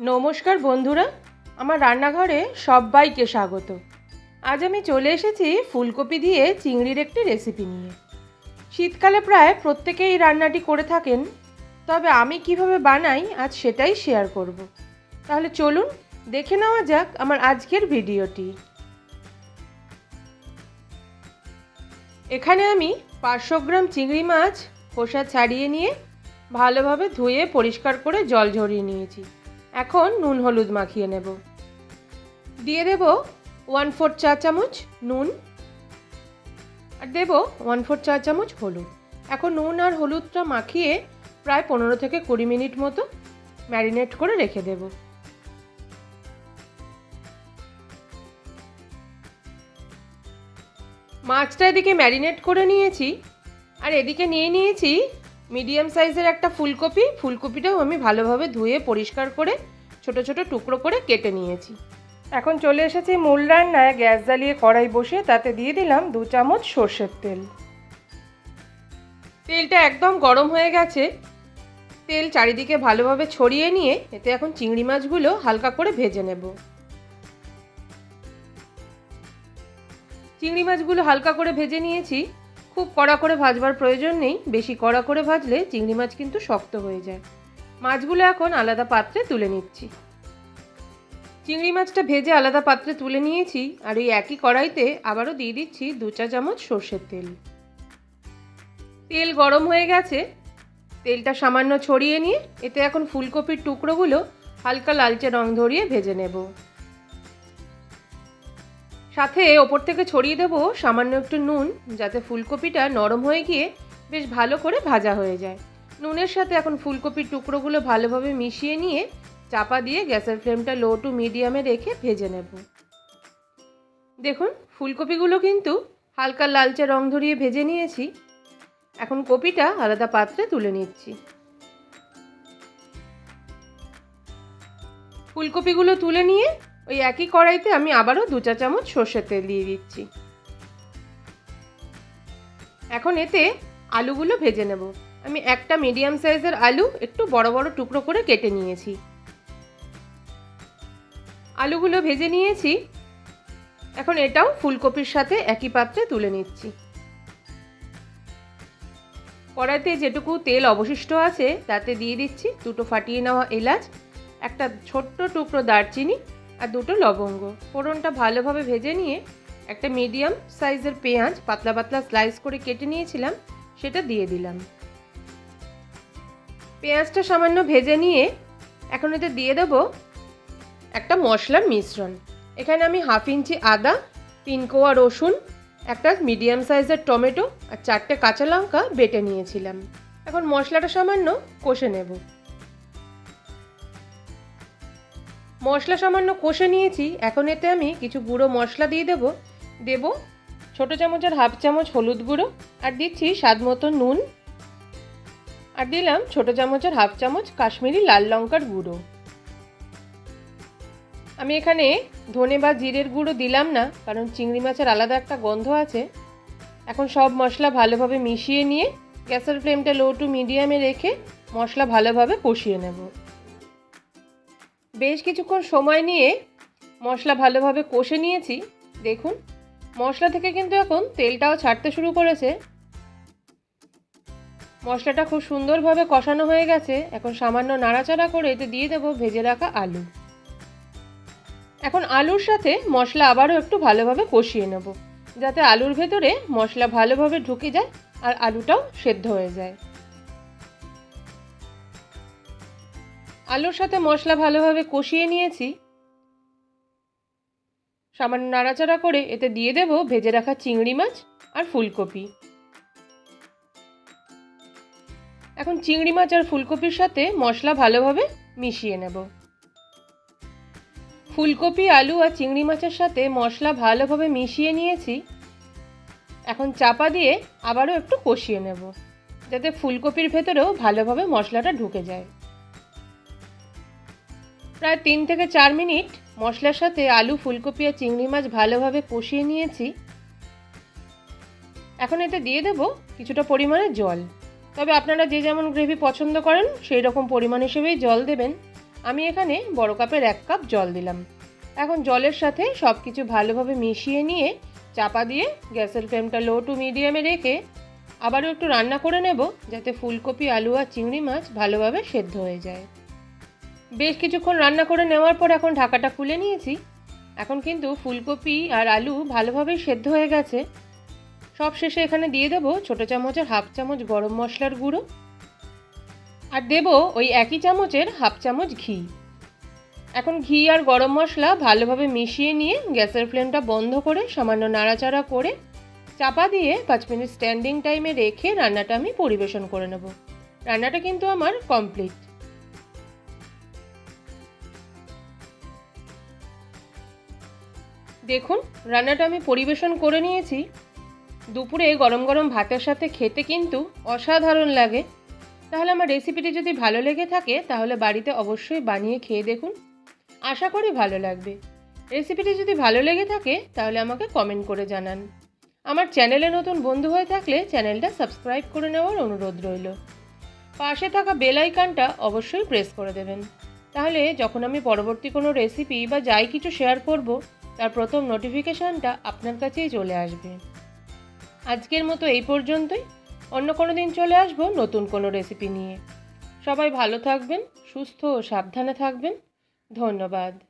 নমস্কার বন্ধুরা, আমার রান্নাঘরে সবাইকে স্বাগত। আজ আমি চলে এসেছি ফুলকপি দিয়ে চিংড়ির একটি রেসিপি নিয়ে। শীতকালে প্রায় প্রত্যেকেই এই রান্নাটি করে থাকেন, তবে আমি কীভাবে বানাই আজ সেটাই শেয়ার করব। তাহলে চলুন, দেখে নেওয়া যাক আমার আজকের ভিডিওটি। এখানে আমি পাঁচশো গ্রাম চিংড়ি মাছ খোসা ছাড়িয়ে নিয়ে ভালোভাবে ধুয়ে পরিষ্কার করে জল ঝরিয়ে নিয়েছি। এখন নুন হলুদ মাখিয়ে নেব। দিয়ে দেব ওয়ান ফোর চা চামচ নুন আর দেব ওয়ান ফোর চা চামচ হলুদ। এখন নুন আর হলুদটা মাখিয়ে প্রায় পনেরো থেকে কুড়ি মিনিট মতো ম্যারিনেট করে রেখে দেব। মাছটা এদিকে ম্যারিনেট করে নিয়েছি আর এদিকে নিয়ে নিয়েছি মিডিয়াম সাইজের একটা ফুলকপি, ফুলকপিটাও আমি ভালোভাবে ধুয়ে পরিষ্কার করে ছোট ছোট টুকরো করে কেটে নিয়েছি। এখন চলে এসেছি মূল রান্নায়, গ্যাস জ্বালিয়ে কড়াই বসে তাতে দিয়ে দিলাম দু চামচ সর্ষের তেল। তেলটা একদম গরম হয়ে গেছে। তেল চারিদিকে ভালোভাবে ছড়িয়ে নিয়ে এতে এখন চিংড়ি মাছগুলো হালকা করে ভেজে নেব। চিংড়ি মাছগুলো হালকা করে ভেজে নিয়েছি। খুব কড়া করে ভাজবার প্রয়োজন নেই। বেশি কড়া করে ভাজলে চিংড়ি মাছ কিন্তু শক্ত হয়ে যায়। মাছগুলো এখন আলাদা পাত্রে তুলে নিচ্ছি। চিংড়ি মাছটা ভেজে আলাদা পাত্রে তুলে নিয়েছি আর ওই একই কড়াইতে আবারও দিয়ে দিচ্ছি দু চা চামচ সর্ষের তেল। তেল গরম হয়ে গেছে। তেলটা সামান্য ছড়িয়ে নিয়ে এতে এখন ফুলকপির টুকরোগুলো হালকা লালচে রং ধরিয়ে ভেজে নেব। সাথে ওপর থেকে ছড়িয়ে দেবো সামান্য একটু নুন, যাতে ফুলকপিটা নরম হয়ে গিয়ে বেশ ভালো করে ভাজা হয়ে যায়। নুনের সাথে এখন ফুলকপির টুকরোগুলো ভালোভাবে মিশিয়ে নিয়ে চাপা দিয়ে গ্যাসের ফ্লেমটা লো টু মিডিয়ামে রেখে ভেজে নেব। দেখুন, ফুলকপিগুলো কিন্তু হালকা লালচে রং ধরিয়ে ভেজে নিয়েছি। এখন কপিটা আলাদা পাত্রে তুলে নিচ্ছি। ফুলকপিগুলো তুলে নিয়ে ওই একই কড়াইতে আমি আবারও দু চা চামচ সর্ষের তেল দিয়ে দিচ্ছি। এখন এতে আলুগুলো ভেজে নেব। আমি একটা মিডিয়াম সাইজের আলু একটু বড় বড় টুকরো করে কেটে নিয়েছি। আলুগুলো ভেজে নিয়েছি। এখন এটাও ফুলকপির সাথে একই পাত্রে তুলে নিচ্ছি। কড়াইতে যেটুকু তেল অবশিষ্ট আছে, তাতে দিয়ে দিচ্ছি দুটো ফাটিয়ে নেওয়া এলাচ, একটা ছোট্ট টুকরো দারচিনি আর দুটো লবঙ্গ। ফোড়নটা ভালোভাবে ভেজে নিয়ে একটা মিডিয়াম সাইজের পেঁয়াজ পাতলা পাতলা স্লাইস করে কেটে নিয়েছিলাম, সেটা দিয়ে দিলাম। পেঁয়াজটা সামান্য ভেজে নিয়ে এখন এতে দিয়ে দেবো একটা মশলার মিশ্রণ। এখানে আমি হাফ ইঞ্চি আদা, তিন কোয়া রসুন, একটা মিডিয়াম সাইজের টমেটো আর চারটে কাঁচা লঙ্কা বেটে নিয়েছিলাম। এখন মশলাটা সামান্য কষে নেব। মশলা সামান্য কষে নিয়েছি, এখন এতে আমি কিছু গুঁড়ো মশলা দিয়ে দেব। দেব ছোটো চামচের হাফ চামচ হলুদ গুঁড়ো, আর দিচ্ছি স্বাদ মতো নুন। আর দিলাম ছোটো চামচের হাফ চামচ কাশ্মীরি লাল লঙ্কার গুঁড়ো। আমি এখানে ধনে বা জিরের গুঁড়ো দিলাম না, কারণ চিংড়ি মাছের আলাদা একটা গন্ধ আছে। এখন সব মশলা ভালোভাবে মিশিয়ে নিয়ে গ্যাসের ফ্লেমটা লো টু মিডিয়ামে রেখে মশলা ভালোভাবে কষিয়ে নেব। বেশ কিছুক্ষণ সময় নিয়ে মশলা ভালোভাবে কষে নিয়েছি। দেখুন, মশলা থেকে কিন্তু এখন তেলটাও ছাড়তে শুরু করেছে। মশলাটা খুব সুন্দরভাবে কষানো হয়ে গেছে। এখন সামান্য নাড়াচাড়া করে এতে দিয়ে দেবো ভেজে রাখা আলু। এখন আলুর সাথে মশলা আবারও একটু ভালোভাবে কষিয়ে নেব, যাতে আলুর ভেতরে মশলা ভালোভাবে ঢুকে যায় আর আলুটাও সেদ্ধ হয়ে যায়। আলুর সাথে মশলা ভালোভাবে কষিয়ে নিয়েছি। সামান্য নাড়াচাড়া করে এতে দিয়ে দেব ভেজে রাখা চিংড়ি মাছ আর ফুলকপি। এখন চিংড়ি মাছ আর ফুলকপির সাথে মশলা ভালোভাবে মিশিয়ে নেব। ফুলকপি, আলু আর চিংড়ি মাছের সাথে মশলা ভালোভাবে মিশিয়ে নিয়েছি। এখন চাপা দিয়ে আবারও একটু কষিয়ে নেব, যাতে ফুলকপির ভেতরেও ভালোভাবে মশলাটা ঢুকে যায়। প্রায় তিন থেকে চার মিনিট মশলার সাথে আলু, ফুলকপি আর চিংড়ি মাছ ভালোভাবে কষিয়ে নিয়েছি। এখন এতে দিয়ে দেব কিছুটা পরিমাণে জল। তবে আপনারা যে যেমন গ্রেভি পছন্দ করেন, সেই রকম পরিমাণ হিসেবেই জল দেবেন। আমি এখানে বড় কাপের এক কাপ জল দিলাম। এখন জলের সাথে সব কিছু ভালোভাবে মিশিয়ে নিয়ে চাপা দিয়ে গ্যাসের ফ্লেমটা লো টু মিডিয়ামে রেখে আবারও একটু রান্না করে নেব, যাতে ফুলকপি, আলু আর চিংড়ি মাছ ভালোভাবে সেদ্ধ হয়ে যায়। বেশ কিছুক্ষণ রান্না করে নেওয়ার পর এখন ঢাকাটা খুলে নিয়েছি। এখন কিন্তু ফুলকপি আর আলু ভালোভাবেই সেদ্ধ হয়ে গেছে। সব শেষে এখানে দিয়ে দেবো ছোটো চামচের হাফ চামচ গরম মশলার গুঁড়ো। আর দেব ওই একই চামচের হাফ চামচ ঘি। এখন ঘি আর গরম মশলা ভালোভাবে মিশিয়ে নিয়ে গ্যাসের ফ্লেমটা বন্ধ করে সামান্য নাড়াচাড়া করে চাপা দিয়ে পাঁচ মিনিট স্ট্যান্ডিং টাইমে রেখে রান্নাটা আমি পরিবেশন করে নেব। রান্নাটা কিন্তু আমার কমপ্লিট। দেখুন, রান্নাটা আমি পরিবেশন করে নিয়েছি। দুপুরে গরম গরম ভাতের সাথে খেতে কিন্তু অসাধারণ লাগে। তাহলে আমার রেসিপিটি যদি ভালো লেগে থাকে, তাহলে বাড়িতে অবশ্যই বানিয়ে খেয়ে দেখুন। আশা করি ভালো লাগবে। রেসিপিটি যদি ভালো লেগে থাকে, তাহলে আমাকে কমেন্ট করে জানান। আমার চ্যানেলে নতুন বন্ধু হয়ে থাকলে চ্যানেলটা সাবস্ক্রাইব করে নেওয়ার অনুরোধ রইল। পাশে থাকা বেল আইকনটা অবশ্যই প্রেস করে দেবেন। তাহলে যখন আমি পরবর্তী কোনো রেসিপি বা যাই কিছু শেয়ার করব তার প্রথম নোটিফিকেশানটা আপনার কাছেই চলে আসবে। আজকের মতো এই পর্যন্তই। অন্য কোনো দিন চলে আসব নতুন কোনো রেসিপি নিয়ে। সবাই ভালো থাকবেন, সুস্থ ও সাবধানে থাকবেন। ধন্যবাদ।